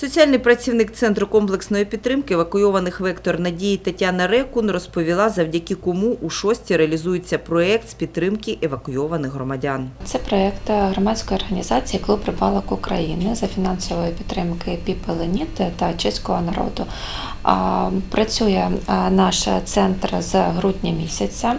Соціальний працівник Центру комплексної підтримки евакуйованих вектор Надії Тетяна Рекун розповіла, завдяки кому у шості реалізується проєкт з підтримки евакуйованих громадян. Це проєкт громадської організації Клуб рибалок України за фінансової підтримки Піпеленіт та чеського народу. Працює наш центр з грудня місяця.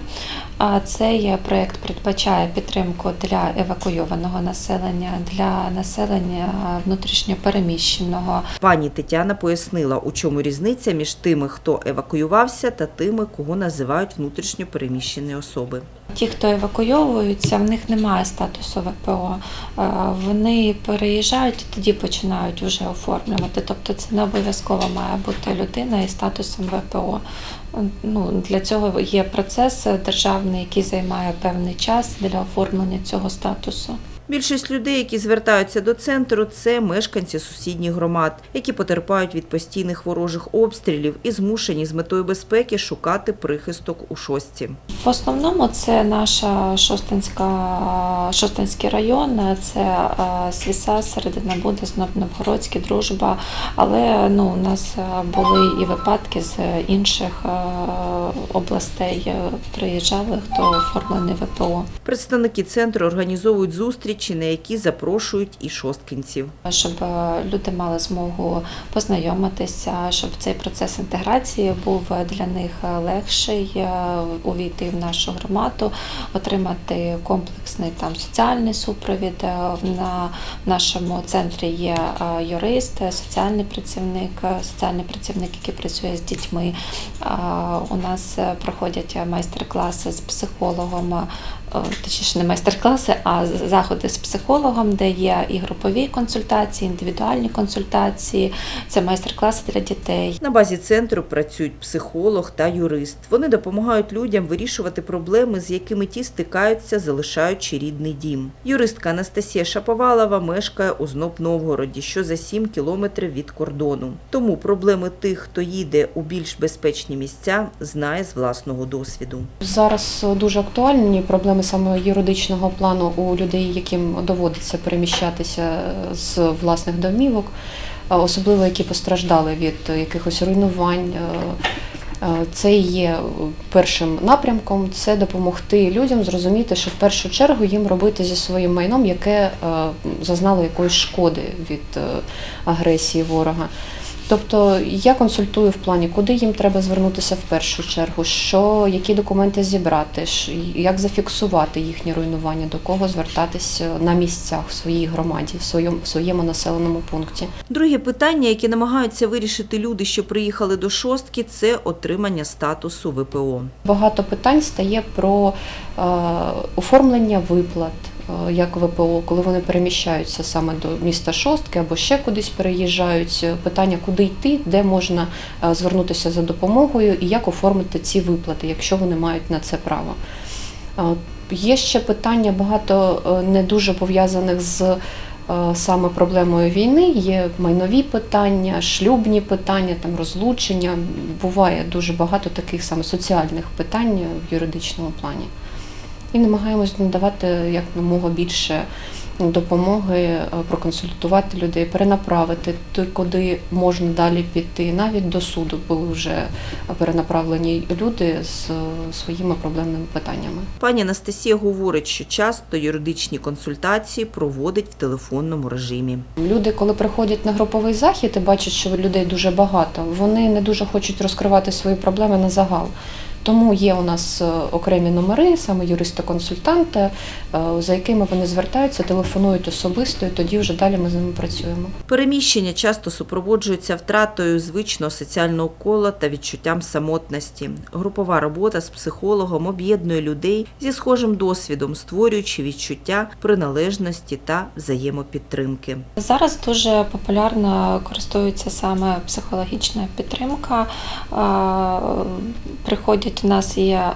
А Цей проєкт передбачає підтримку для евакуйованого населення, для населення внутрішньопереміщеного. Пані Тетяна пояснила, у чому різниця між тими, хто евакуювався, та тими, кого називають внутрішньо переміщені особи. Ті, хто евакуйовуються, в них немає статусу ВПО. Е, Вони переїжджають і тоді починають вже оформлювати. Тобто це не обов'язково має бути людина із статусом ВПО. Ну, для цього є процес державний, який займає певний час для оформлення цього статусу. Більшість людей, які звертаються до центру, це мешканці сусідніх громад, які потерпають від постійних ворожих обстрілів і змушені з метою безпеки шукати прихисток у шості. В основному це наша Шостинська, Шостинський район, це е, Свіса, Середина Буда, Зноб Новгородський, Дружба. Але ну, у нас е, були і випадки з інших е, областей. Приїжджали, хто оформлений ВПО. Представники центру організовують зустрічі, на які запрошують і шосткинців. Щоб е, люди мали змогу познайомитися, щоб цей процес інтеграції був для них легший, е, увійти в нашу громаду, отримати комплексний там соціальний супровід. Е, На нашому центрі є е, юрист, соціальний працівник, е, соціальний працівник, який працює з дітьми. Е, У нас е, проходять майстер-класи з психологом. Точніше, не майстер-класи, а заходи з психологом, де є і групові консультації, індивідуальні консультації, це майстер-класи для дітей. На базі центру працюють психолог та юрист. Вони допомагають людям вирішувати проблеми, з якими ті стикаються, залишаючи рідний дім. Юристка Анастасія Шаповалова мешкає у Зноб-Новгороді, що за 7 кілометрів від кордону. Тому проблеми тих, хто їде у більш безпечні місця, знає з власного досвіду. Зараз дуже актуальні проблеми саме юридичного плану у людей, яким доводиться переміщатися з власних домівок, особливо які постраждали від якихось руйнувань. Е, е, Це і є першим напрямком це допомогти людям зрозуміти, що в першу чергу їм робити зі своїм майном, яке е, зазнало якоїсь шкоди від агресії ворога. Тобто я консультую в плані, куди їм треба звернутися в першу чергу, що, які документи зібрати, як зафіксувати їхнє руйнування, до кого звертатися на місцях в своїй громаді, в своєму, в своєму населеному пункті. Друге питання, яке намагаються вирішити люди, що приїхали до шостки, це отримання статусу ВПО. Багато питань стає про е, оформлення виплат. е, Як ВПО, коли вони переміщаються саме до міста Шостки або ще кудись переїжджають, питання, куди йти, де можна е, звернутися за допомогою і як оформити ці виплати, якщо вони мають на це право. Е, Є ще питання багато е, не дуже пов'язаних з саме проблемою війни. Є майнові питання, шлюбні питання, там розлучення. Буває дуже багато таких саме соціальних питань в юридичному плані. І намагаємось надавати якомога більше допомоги, е, проконсультувати людей, перенаправити куди можна далі піти. Навіть до суду були вже перенаправлені люди з е, своїми проблемними питаннями. Пані Анастасія говорить, що часто юридичні консультації проводить в телефонному режимі. Люди, коли приходять на груповий захід і бачать, що людей дуже багато, вони не дуже хочуть розкривати свої проблеми на загал. Тому є у нас е, окремі номери, саме юриста-консультанта, е, за якими вони звертаються, телефонують особисто, і тоді вже далі ми з ними працюємо. Переміщення часто супроводжуються втратою звичного соціального кола та відчуттям самотності. Групова робота з психологом об'єднує людей зі схожим досвідом, створюючи відчуття приналежності та взаємопідтримки. Зараз дуже популярно користується саме психологічна підтримка. Е, Приходять Тут у нас є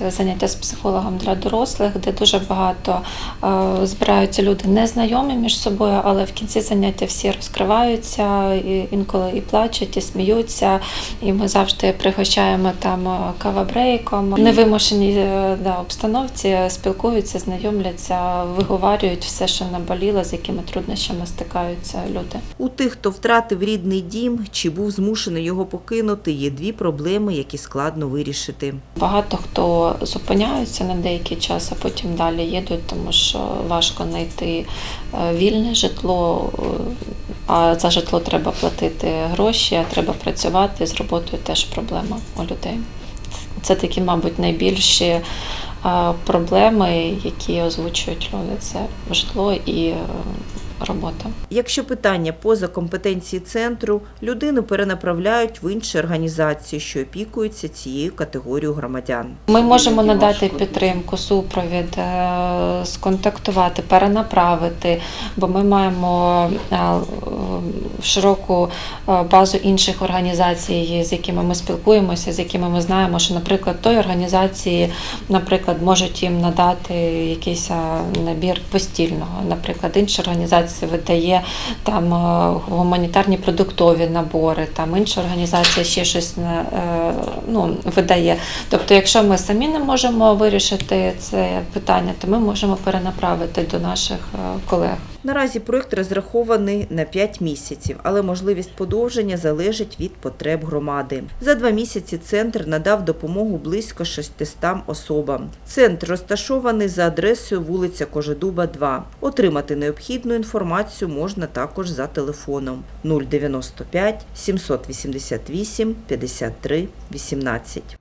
е, заняття з психологом для дорослих, де дуже багато е, збираються люди незнайомі між собою, але в кінці заняття всі розкриваються, і інколи і плачуть, і сміються. І ми завжди пригощаємо там е, кавабрейком. Е, да, обстановці спілкуються, знайомляться, виговарюють все, що наболіло, з якими труднощами стикаються люди. У тих, хто втратив рідний дім чи був змушений його покинути, є дві проблеми, які складно вирішити. Багато хто зупиняються на деякий час, а потім далі їдуть, тому що важко знайти е, вільне житло, е, а за житло треба платити гроші, а треба працювати. З роботою теж проблема у людей. Це такі, мабуть, найбільші е, проблеми, які озвучують люди. Це житло і робота. Якщо питання поза компетенції центру, людину перенаправляють в інші організації, що опікуються цією категорією громадян. Ми можемо надати підтримку, супровід, е, сконтактувати, перенаправити, бо ми маємо е, е, широку базу інших організацій, з якими ми спілкуємося, з якими ми знаємо, що, наприклад, той організації, наприклад, можуть їм надати якийсь набір постільного. Наприклад, інша організація видає там е, гуманітарні продуктові набори, там інша організація ще щось е, ну, видає. Тобто, якщо ми самі не можемо вирішити це питання, то ми можемо перенаправити до наших е, колег. Наразі проект розрахований на 5 місяців, але можливість подовження залежить від потреб громади. За два місяці центр надав допомогу близько 600 особам. Центр розташований за адресою вулиця Кожедуба, 2. Отримати необхідну інформацію можна також за телефоном 095 788 53 18.